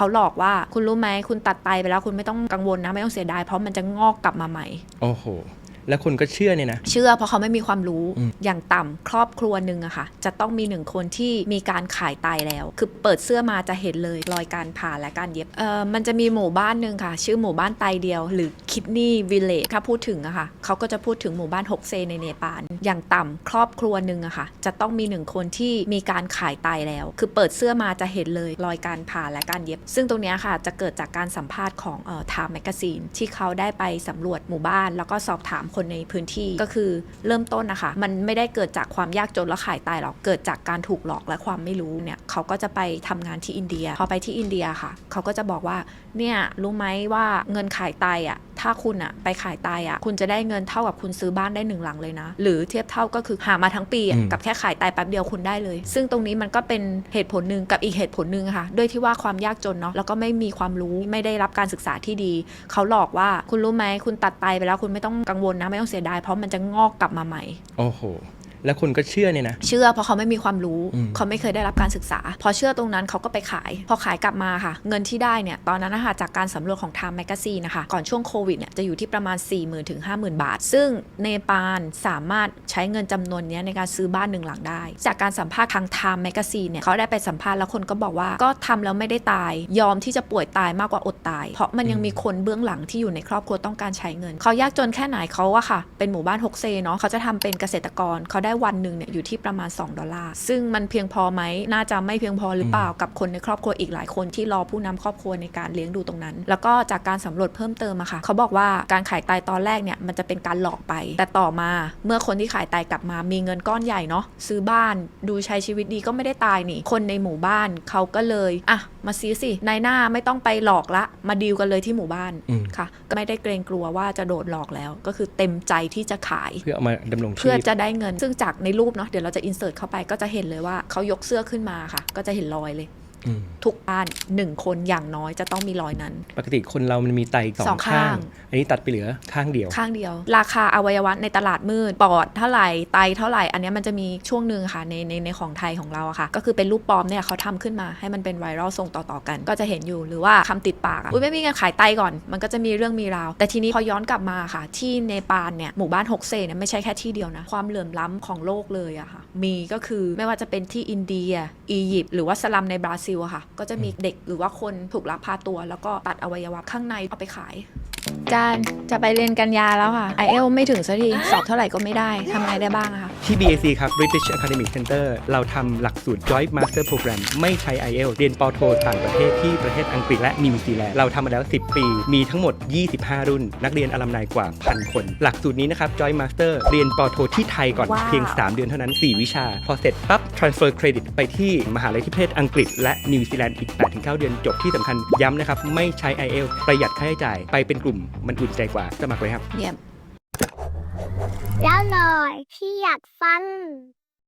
เขาหลอกว่าคุณรู้ไหมคุณตัดไตไปแล้วคุณไม่ต้องกังวลนะไม่ต้องเสียดายเพราะมันจะงอกกลับมาใหม่ โอ้โห แล้วคนก็เชื่อเนี่ยนะ เชื่อเพราะเขาไม่มีความรู้อืมอย่างต่ำครอบครัวหนึ่งอะค่ะ จะต้องมีหนึ่งคนที่มีการขายไตแล้ว คือเปิดเสื้อมาจะเห็นเลยรอยการผ่าและการเย็บเออมันจะมีหมู่บ้านหนึ่งค่ะ ชื่อหมู่บ้านไตเดียว หรือคิดนี่วิลเลจถ้าพูดถึงอะค่ะเขาก็จะพูดถึงหมู่บ้านฮกเซในเนปาลอย่างต่ำครอบครัวหนึ่งอะค่ะ จะต้องมีหนึ่งคนที่มีการขายไตแล้ว คือเปิดเสื้อมาจะเห็นเลยรอยการผ่าและการเย็บ ซึ่งตรงเนี้ยค่ะจะเกิดจากการสัมภาษณ์ของเอ่อ Time Magazine ที่เขาได้ไปสำรวจหมู่บ้าน แล้วก็สอบถามคนคนในพื้นที่ก็คือเริ่มต้นนะคะ มันไม่ได้เกิดจากความยากจนและขายตายหรอกเกิดจากการถูกหลอกและความไม่รู้เนี่ยเขาก็จะไปทำงานที่อินเดีย พอไปที่อินเดียค่ะ เขาก็จะบอกว่าเนี่ยรู้ไหมว่าเงินขายไตอะ ถ้าคุณอะไปขายไตอะคุณจะได้เงินเท่ากับคุณซื้อบ้านได้หนึ่งหลังเลยนะ หรือเทียบเท่าก็คือหามาทั้งปีอะอืมกับแค่ขายไตแป๊บเดียวคุณได้เลย ซึ่งตรงนี้มันก็เป็นเหตุผลหนึ่งกับอีกเหตุผลหนึ่งอะค่ะ ด้วยที่ว่าความยากจนเนาะแล้วก็ไม่มีความรู้ไม่ได้รับการศึกษาที่ดี เขาหลอกว่าคุณรู้ไหมคุณตัดไตไปแล้วคุณไม่ต้องกังวลนะไม่ต้องเสียดายเพราะมันจะงอกกลับมาใหม่ โอ้โห แล้วคนก็เชื่อเนี่ยนะ เชื่อเพราะเขาไม่มีความรู้อืม เขาไม่เคยได้รับการศึกษา พอเชื่อตรงนั้นเขาก็ไปขาย พอขายกลับมาค่ะ เงินที่ได้เนี่ยตอนนั้นนะคะจากการสำรวจของ Time Magazine นะคะ ก่อนช่วงโควิดเนี่ยจะอยู่ที่ประมาณ 4 0,000ถึง50,000 บาท ซึ่งเนปาลสามารถใช้เงินจำนวนเนี้ยในการซื้อบ้านหนึ่งหลังได้ จากการสัมภาษณ์ทาง Time Magazine เนี่ยเขาได้ไปสัมภาษณ์แล้วคนก็บอกว่าก็ทำแล้วไม่ได้ตาย ยอมที่จะป่วยตายมากกว่าอดตาย เพราะมันยังมีคนเบื้องหลังที่อยู่ในครอบครัวต้องการใช้เงินเขายากจนแค่ไหนเขาอะค่ะ เป็นหมู่บ้านฮกเซเนาะเขาจะทำเป็นเกษตรกรเขาได้วันหนึ่งเนี่ยอยู่ที่ประมาณ 2 ดอลลาร์ ซึ่งมันเพียงพอไหม น่าจะไม่เพียงพอหรือเปล่ากับคนในครอบครัวอีกหลายคนที่รอผู้นำครอบครัวในการเลี้ยงดูตรงนั้น แล้วก็จากการสำรวจเพิ่มเติมอะค่ะ เขาบอกว่าการขายไตตอนแรกเนี่ยมันจะเป็นการหลอกไป แต่ต่อมาเมื่อคนที่ขายไตกลับมามีเงินก้อนใหญ่เนาะซื้อบ้านดูใช้ชีวิตดีก็ไม่ได้ตายนี่ คนในหมู่บ้านเขาก็เลยอะมาซื้อสินายหน้าไม่ต้องไปหลอกละ มาดีลกันเลยที่หมู่บ้านอืมค่ะ ก็ไม่ได้เกรงกลัวว่าจะโดนหลอกแล้ว ก็คือเต็มใจที่จะขาย เพื่อเอามาดำรงชีเพื่อพจะได้เงิน ซึ่งจากในรูปเนาะเดี๋ยวเราจะอินเสิร์ตเข้าไปก็จะเห็นเลยว่าเขายกเสื้อขึ้นมาค่ะ ก็จะเห็นรอยเลยอืม ทุกบ้านหนึ่งคนอย่างน้อยจะต้องมีรอยนั้น ปกติคนเรามันมีไตสอสองงข้าข้างงอันนี้ตัดไปเหลือข้างเดียว ข้างเดียว ราคาอวัยวะในตลาดมืดปอดเท่าไหร่ไตเท่าไหร่ อันเนี้ยมันจะมีช่วงหนึ่งค่ะในในในของไทยของเราอะค่ะ ก็คือเป็นรูปปลอมเนี่ยเขาทำขึ้นมาให้มันเป็นไวรัลส่งต่อๆกัน ก็จะเห็นอยู่หรือว่าคำติดปากอะอุ้ยไม่มีเงินขายไตก่อน มันก็จะมีเรื่องมีราว แต่ทีนี้พอย้อนกลับมาค่ะ ที่เนปาลเนี่ยหมู่บ้านฮกเซเนี่ยไม่ใช่แค่ที่เดียวนะความเหลื่อมล้ำของโลกเลยอะค่ะมีก็คือไม่ว่าจะเป็นที่อินเดีย อียิปต์หรือว่าสลัมในบราซิลอะค่ะ ก็จะมีเด็กหรือว่าคนถูกลักพาตัว แล้วก็ตัดอวัยวะข้างในเอาไปขายจานจะไปเรียนกันยาแล้วค่ะ i อเอลไม่ถึงสักทีสอบเท่าไหร่ก็ไม่ได้ทำไงได้บ้างอะคะ ที่ BAC ครับ British Academic Center เราทำหลักสูตร Joint Master Program ไม่ใช้ IELTS เรียนปอโทต่างประเทศที่ประเทศอังกฤษและนิวซีแลนด์เราทำมาแล้ว 10 ปี มีทั้งหมด 25 รุ่น นักเรียนอลัมไนกว่าพันคน หลักสูตรนี้นะครับ Joint Master เรียนปอโทที่ไทยก่อนว้าว เพียง 3 เดือนเท่านั้น 4 วิชา พอเสร็จปั๊บ transfer credit ไปที่มหาลัยที่ประเทศอังกฤษและนิวซีแลนด์อีก 8-9 เดือนจบที่สำคัญย้ำนะครับไม่ใช้ IELTS ประหยัดค่าใช้จ่ายไปเป็นกลุ่มมันอุ่นใจกว่าสมัครเลยครับ เยี่ยม แล้วเลยที่อยากฟัง